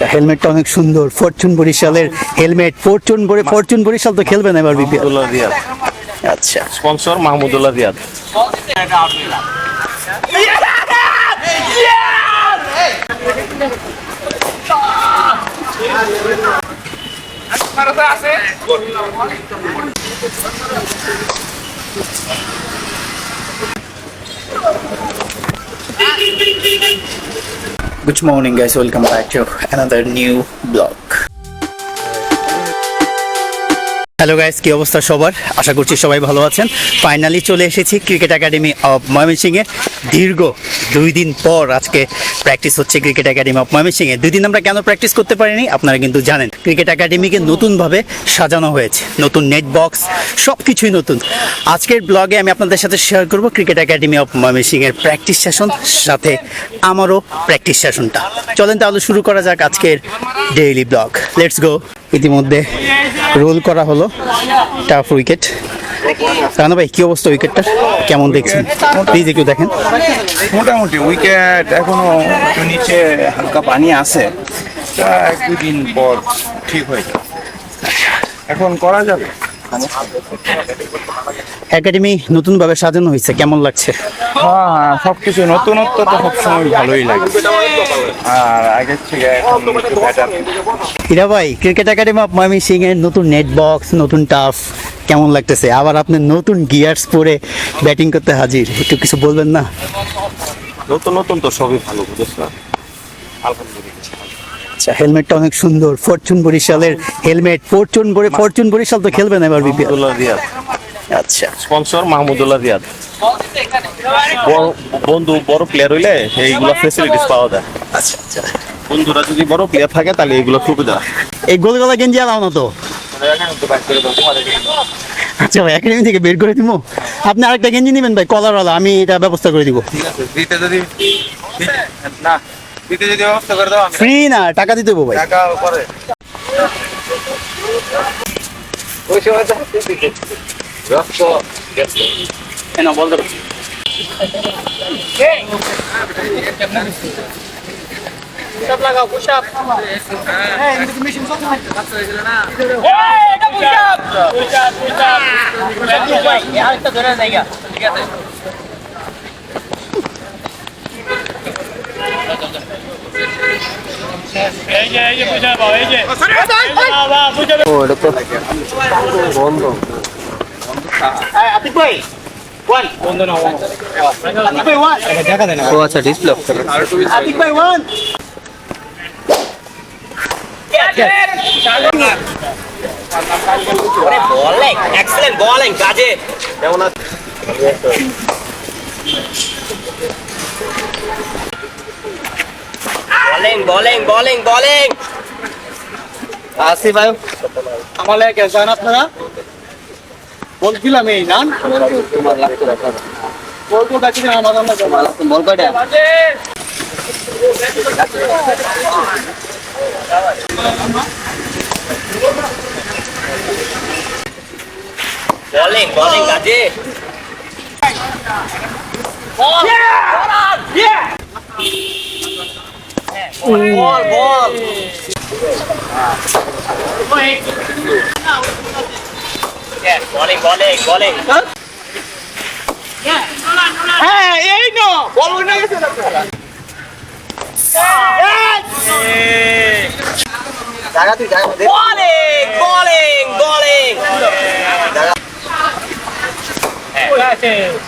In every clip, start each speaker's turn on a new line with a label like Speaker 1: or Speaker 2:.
Speaker 1: আচ্ছা হেলমেটটা অনেক সুন্দর। ফরচুন বরিশালের হেলমেট। ফরচুন ফরচুন বরিশাল তো খেলবেন এবার বিপিএল। আচ্ছা।
Speaker 2: Sponsor Mahmudullah Riyad.
Speaker 1: Good morning, guys. Welcome back to another new blog. Hello guys কি অবস্থা সবার? আশা করছি সবাই ভালো আছেন। ফাইনালি চলে এসেছি ক্রিকেট একাডেমি অফ ময়মনসিংহে দীর্ঘ দুই দিন পর আজকে প্র্যাকটিস হচ্ছে ক্রিকেট একাডেমি অফ ময়মনসিংহে দুই দিন আমরা কেন প্র্যাকটিস করতে পারিনি? আপনারা কিন্তু জানেন ক্রিকেট একাডেমিকে নতুনভাবে সাজানো হয়েছে। নতুন নেট বক্স সব কিছুই নতুন। আজকের ব্লগে আমি আপনাদের সাথে শেয়ার করব ক্রিকেট একাডেমি অফ ময়মনসিংহের প্র্যাকটিস সেশন সাথে আমারও প্র্যাকটিস সেশনটা চলেন তাহলে শুরু করা যাক আজকের ডেইলি ব্লগ লেটস গো ইতিমধ্যে রোল করা হলো টাফ উইকেট রানা ভাই, কি অবস্থা উইকেটটা কেমন দেখছেন? প্লিজ একটু দেখেন।
Speaker 3: মোটামুটি উইকেট এখনও একটু নিচে, হালকা পানি আছে। তা এক দিন পর ঠিক হয়ে যাবে। এখন করা যাবে?
Speaker 1: একাডেমি নতুনভাবে সাজানো হয়েছে কেমন লাগছে?
Speaker 3: হ্যাঁ হ্যাঁ সবকিছু নতুনত্ব তো সবসময় ভালোই লাগে। আর আগের থেকে এখন একটু
Speaker 1: ভাই cricket academy of Mymensingh এর নতুন নেট বক্স নতুন টাফ কেমন লাগতেছে? আবার আপনি নতুন গিয়ার্স পরে ব্যাটিং করতে হাজির একটু কিছু বলবেন না?
Speaker 2: নতুন নতুন তো সবই ভালো বুঝেছ? না আলহামদুলিল্লাহ।
Speaker 1: আচ্ছা হেলমেটটা অনেক সুন্দর। ফরচুন বরিশালের হেলমেট। ফরচুন বরি ফরচুন বরিশাল তো খেলবেন এবার বিপিএল? আচ্ছা।
Speaker 2: স্পন্সর মাহমুদুল্লাহ রিয়াদ। বড়- বন্ধু বড় প্লেয়ার হইলে এইগুলো ফেসিলিটিস পাওয়া যায়।
Speaker 1: আচ্ছা আচ্ছা।
Speaker 2: বন্ধুরা যদি বড় প্লেয়ার থাকে তাহলে এগুলো সুবিধা
Speaker 1: এই গোলগলা গেঞ্জি আলাও না তো। আচ্ছা ভাই একাডেমি থেকে বের করে দিব। আপনি আরেকটা গেঞ্জি নেবেন ভাই কলারওয়ালা আমি এটা ব্যবস্থা করে দিব।
Speaker 3: দিতে যদি না। দিতে যদি ব্যবস্থা করে দাও আমি
Speaker 1: ফ্রি না টাকা দিতে দেবো ভাই।
Speaker 3: টাকা পরে ওই সময় তো রক্ত
Speaker 1: বলতে ওয়ান বন্ধ না। আতিক ভাই ওয়ান
Speaker 4: ও আচ্ছা ডিসপ্লে
Speaker 1: আতিক ভাই ওয়ান
Speaker 4: বলিং এক্সেলেন্ট বলিং কাজে বলিং বলিং বলিং বলিং আসি ভাই।
Speaker 1: আমার লাগে কেন আপনারা। বলছিলাম এই নান বলব ডাকি আমার আমরা
Speaker 4: বল কয়টা বলিং বলিং কাজে ball ball bowling bowling bowling bowling bowling bowling bowling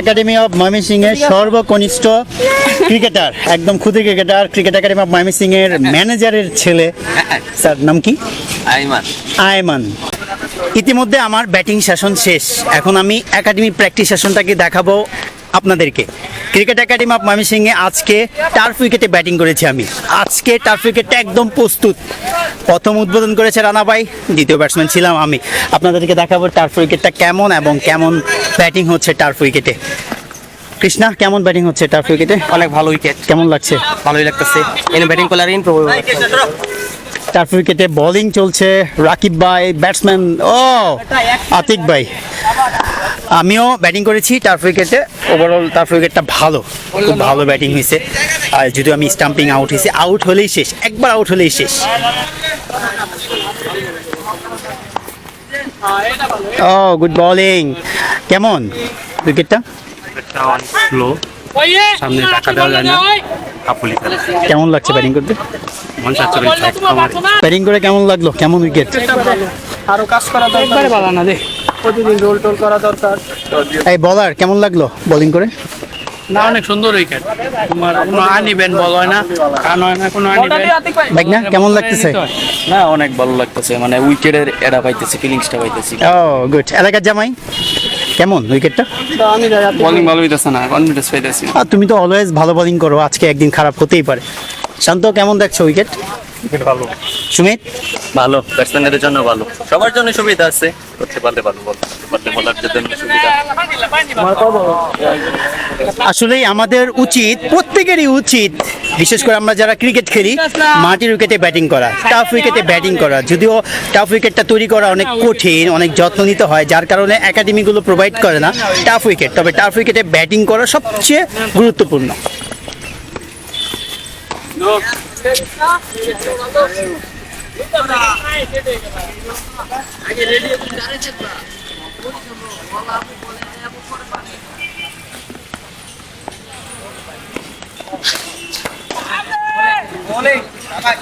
Speaker 1: academy of Mymensingh এর সর্বকনিষ্ঠ ক্রিকেটার একদম ক্ষুদ্র cricketer cricket academy of Mymensingh এর ম্যানেজারের ছেলে। স্যার নাম কি?
Speaker 2: আইমান
Speaker 1: আয়মান। ইতিমধ্যে আমার ব্যাটিং সেশন শেষ। এখন আমি একাডেমি প্র্যাকটিস সেশনটাকে দেখাবো আপনাদেরকে। ক্রিকেট একাডেমি অফ ময়মনসিংহে আজকে টার্ফ উইকেটে ব্যাটিং করেছি আমি। আজকে টার্ফ উইকেটটা একদম প্রস্তুত। প্রথম উদ্বোধন করেছে রানা ভাই দ্বিতীয় ব্যাটসম্যান ছিলাম আমি। আপনাদেরকে দেখাবো টার্ফ উইকেটটা কেমন এবং কেমন ব্যাটিং হচ্ছে টার্ফ উইকেটে কৃষ্ণা কেমন ব্যাটিং হচ্ছে টার্ফ উইকেটে
Speaker 5: অনেক ভালো উইকেট
Speaker 1: কেমন লাগছে?
Speaker 5: ভালোই লাগতেছে। এনে ব্যাটিং করলে ইন
Speaker 1: টার্ফ উইকেটে বোলিং চলছে। রাকিব ভাই ব্যাটসম্যান ও আতিক ভাই। আমিও ব্যাটিং করেছি টার্ফ উইকেটে ওভারঅল টার্ফ উইকেটটা ভালো খুব ভালো ব্যাটিং হয়েছে। আর যদিও আমি স্টাম্পিং আউট হয়েছি আউট হলেই শেষ একবার আউট হলেই শেষ। ও গুড বোলিং কেমন উইকেটটা
Speaker 6: সামনে টাকা দেওয়া যায় না। কাপুলি
Speaker 1: কেমন লাগছে ব্যাটিং করতে? ব্যাটিং করে কেমন লাগল? কেমন উইকেট এই বলার কেমন লাগল বোলিং করে?
Speaker 7: না অনেক সুন্দর উইকেট তোমার কোনো আনিবেন বল হয় না কান হয় না কোনো আনিবেন
Speaker 1: না কেমন লাগতেছে?
Speaker 5: না অনেক ভালো লাগতেছে মানে উইকেটের এরা পাইতেছি ফিলিংসটা পাইতেছি।
Speaker 1: ও গুড এলাকার জামাই কেমন উইকেটটা
Speaker 5: বোলিং ভালো হইতেছে না কনফিডেন্স পাইতেছি।
Speaker 1: আর তুমি তো অলওয়েজ ভালো বোলিং করো আজকে একদিন খারাপ হতেই পারে। শান্ত কেমন দেখছ উইকেট
Speaker 6: ভালো।
Speaker 1: সুমিত?
Speaker 2: ভালো ব্যাটসম্যানদের জন্য ভালো। সবার জন্য সুবিধা আছে। করতে পারলে ভালো বল করতে পারলে জন্য সুবিধা।
Speaker 1: আসলেই আমাদের উচিত প্রত্যেকেরই উচিত বিশেষ করে আমরা যারা ক্রিকেট খেলি মাটির উইকেটে ব্যাটিং করা টাফ উইকেটে ব্যাটিং করা। যদিও টাফ উইকেটটা তৈরি করা অনেক কঠিন অনেক যত্ন নিতে হয় যার কারণে একাডেমিগুলো প্রোভাইড করে না টাফ উইকেট তবে টাফ উইকেটে ব্যাটিং করা সবচেয়ে গুরুত্বপূর্ণ।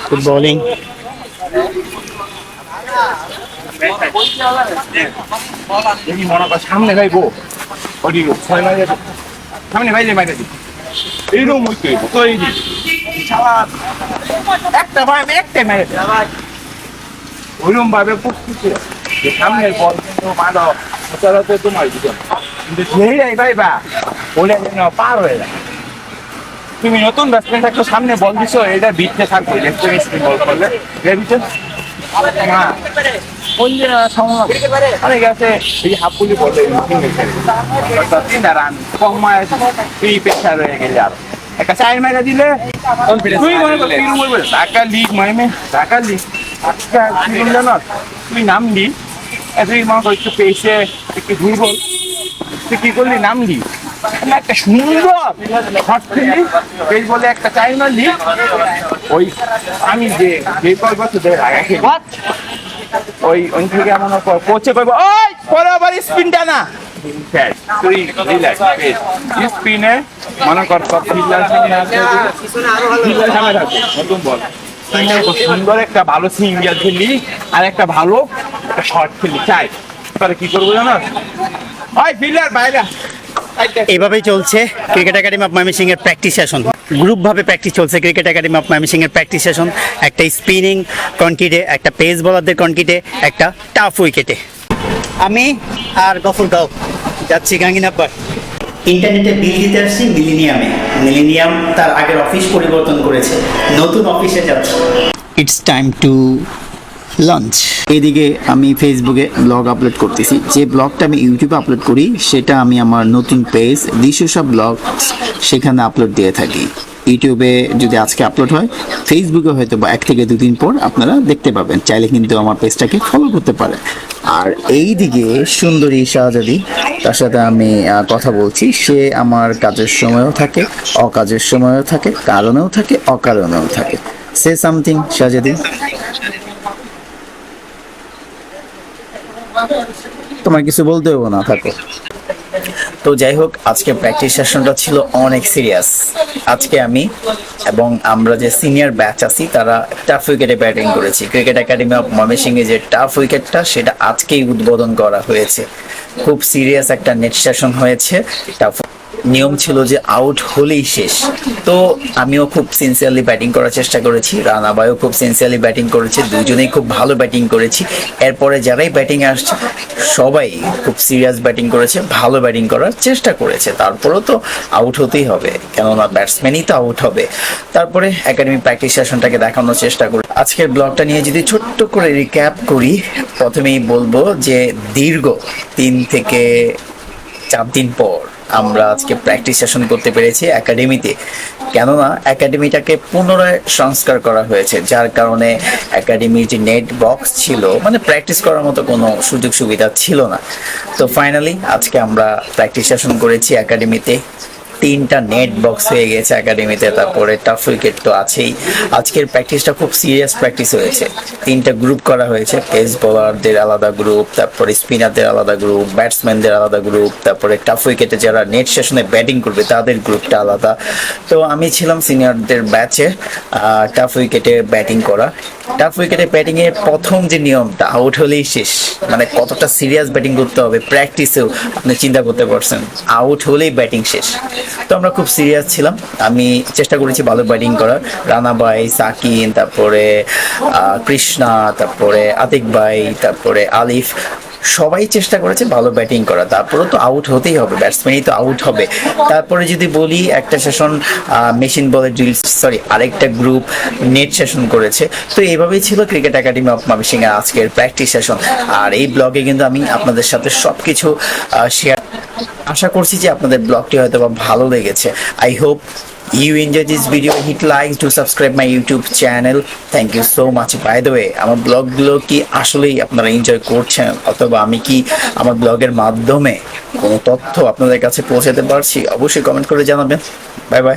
Speaker 1: গুড বোলিং
Speaker 3: দেখি মনে কর সামনে ভাইবো ওটি ছয় মাইলে সামনে ভাইলে মাইলে দি এইরকম মুই কইব কই দি শালা একটা ভাই, আমি একটা মাইলে ওইরকম ভাবে প্রস্তুতি যে সামনের বল কিন্তু তোমার কিন্তু যাই ভাইবা ওলে যেন পার হয়ে যায়। তুমি নতুন ব্যাটসম্যান থাকতো সামনে বল দিছো, এটা বিটতে থাকবে লেফটে স্পিন বল করলে। এর না। কোন যে সময় এই হাফুলি বলে গেলে আর। একটা চার মেগা দিলে? তুই মনে কর ঢাকা লিগ মাইমে ঢাকা লিগ আজকে কি জানো? তুই নামলি তুই মনে কর একটু পেয়েছে একটু দুর্বল। তুই কি করলি? নামলি। একটা সুন্দর শট খেলি বেশ বলে একটা চাই মারলি। ওই আমি যে যে কয় বছর ধরে খেলি। ওই ওই থেকে এমন কোচে কইব ওই পরে আবার স্পিনটা না। বল সুন্দর একটা ভালো খেলি আর একটা ভালো শর্ট খেলি চাই তাহলে কি করব
Speaker 1: এইভাবেই চলছে ক্রিকেট একাডেমি অফ ময়মনসিং এর প্র্যাকটিস সেশন গ্রুপভাবে প্র্যাকটিস চলছে ক্রিকেট একাডেমি অফ ময়মনসিং এর প্র্যাকটিস সেশন একটা স্পিনিং কনকিটে একটা পেস বলারদের কনকিটে একটা টাফ উইকেটে আমি আর গফুর গাও। যাচ্ছি গাঙ্গিনাব্বার
Speaker 8: ইন্টারনেটে বিল দিতে আসছি মিলিনিয়ামে। মিলিনিয়াম তার আগের অফিস পরিবর্তন করেছে। নতুন অফিসে যাচ্ছি। ইটস টাইম টু লঞ্চ এদিকে আমি ফেসবুকে ব্লগ আপলোড করতেছি। যে ব্লগটা আমি ইউটিউবে আপলোড করি, সেটা আমি আমার নতুন পেজ দিশুসা ব্লগ সেখানে আপলোড দিয়ে থাকি। ইউটিউবে যদি আজকে আপলোড হয় ফেসবুকে হয়তো বা এক থেকে দুদিন পর আপনারা দেখতে পাবেন। চাইলে কিন্তু আমার পেজটাকে ফলো করতে পারেন। আর এই দিকে সুন্দরী শাহজাদি, তার সাথে আমি কথা বলছি। সে আমার কাজের সময়ও থাকে, অকাজের সময়ও থাকে, কারণেও থাকে, অকারণেও থাকে। সে সামথিং শাহজাদি। তোমার কিছু বলতে হব না, থাকো। তো যাই হোক, আজকে প্র্যাকটিস সেশনটা ছিল অনেক সিরিয়াস আজকে আমি এবং আমরা যে সিনিয়র ব্যাচ আছি, তারা টাফ উইকেটে ব্যাটিং করেছি। ক্রিকেট একাডেমি অফ ময়মনসিংহে যে টাফ উইকেটটা সেটা আজকেই উদ্বোধন করা হয়েছে। খুব সিরিয়াস একটা নেট সেশন হয়েছে। টাফ নিয়ম ছিল যে আউট হলেই শেষ। তো আমিও খুব সিনসিয়ারলি ব্যাটিং করার চেষ্টা করেছি, রানাবাইও খুব সিনসিয়ারলি ব্যাটিং করেছে, দুজনেই খুব ভালো ব্যাটিং করেছি। এরপরে যারাই ব্যাটিং আসছে, সবাই খুব সিরিয়াস ব্যাটিং করেছে, ভালো ব্যাটিং করার চেষ্টা করেছে। তারপরেও তো আউট হতেই হবে, কেননা ব্যাটসম্যানই তো আউট হবে। তারপরে একাডেমি প্র্যাকটিস সেশনটাকে দেখানোর চেষ্টা করি। আজকের ব্লগটা নিয়ে যদি ছোট্ট করে রিক্যাপ করি, প্রথমেই বলব যে দীর্ঘ তিন থেকে চার দিন পর আমরা আজকে প্র্যাকটিস সেশন করতে পেরেছি একাডেমিতে কেননা একাডেমিটাকে পুনরায় সংস্কার করা হয়েছে, যার কারণে একাডেমির যে নেট বক্স ছিল মানে প্র্যাকটিস করার মতো কোনো সুযোগ সুবিধা ছিল না। তো ফাইনালি আজকে আমরা প্র্যাকটিস সেশন করেছি একাডেমিতে তিনটা নেট বক্স হয়ে গেছে একাডেমিতে তারপরে টাফ উইকেট তো আছেই। আজকের প্র্যাকটিসটা খুব সিরিয়াস প্র্যাকটিস হয়েছে। তিনটা গ্রুপ করা হয়েছে পেস বোলারদের আলাদা গ্রুপ তারপরে স্পিনারদের আলাদা গ্রুপ ব্যাটসম্যানদের আলাদা গ্রুপ তারপরে টাফ উইকেটে যারা নেট সেশনে ব্যাটিং করবে, তাদের গ্রুপটা আলাদা। তো আমি ছিলাম সিনিয়রদের ব্যাচে টাফ উইকেটে ব্যাটিং করা। টাফ উইকেটে ব্যাটিং এর প্রথম যে নিয়মটা আউট হলেই শেষ। মানে কতটা সিরিয়াস ব্যাটিং করতে হবে প্র্যাকটিসেও আপনি চিন্তা করতে পারছেন। আউট হলেই ব্যাটিং শেষ। তো আমরা খুব সিরিয়াস ছিলাম। আমি চেষ্টা করেছি ভালো ব্যাটিং করার। রানা ভাই, সাকিন, তারপরে কৃষ্ণা, তারপরে আতিক ভাই, তারপরে আলিফ। সবাই চেষ্টা করেছে ভালো ব্যাটিং করা। তারপরে তো আউট হতেই হবে ব্যাটসম্যানই তো আউট হবে। তারপরে যদি বলি, একটা সেশন মেশিন বলের ড্রিল সরি আরেকটা গ্রুপ নেট সেশন করেছে। তো এইভাবেই ছিল ক্রিকেট একাডেমি অফ মামিসিং এর আজকের প্র্যাকটিস সেশন আর এই ব্লগে কিন্তু আমি আপনাদের সাথে সব কিছু শেয়ার আশা করছি যে আপনাদের ব্লগটি হয়তো ভালো লেগেছে। I hope you enjoy this video hit like to subscribe my YouTube channel thank you so much bye the way আমার ব্লগগুলো কি আসলেই আপনারা এনজয় করছেন? অথবা আমি কি আমার ব্লগের মাধ্যমে কোনো তথ্য আপনাদের কাছে পৌঁছাতে পারছি? অবশ্যই কমেন্ট করে জানাবেন। Bye bye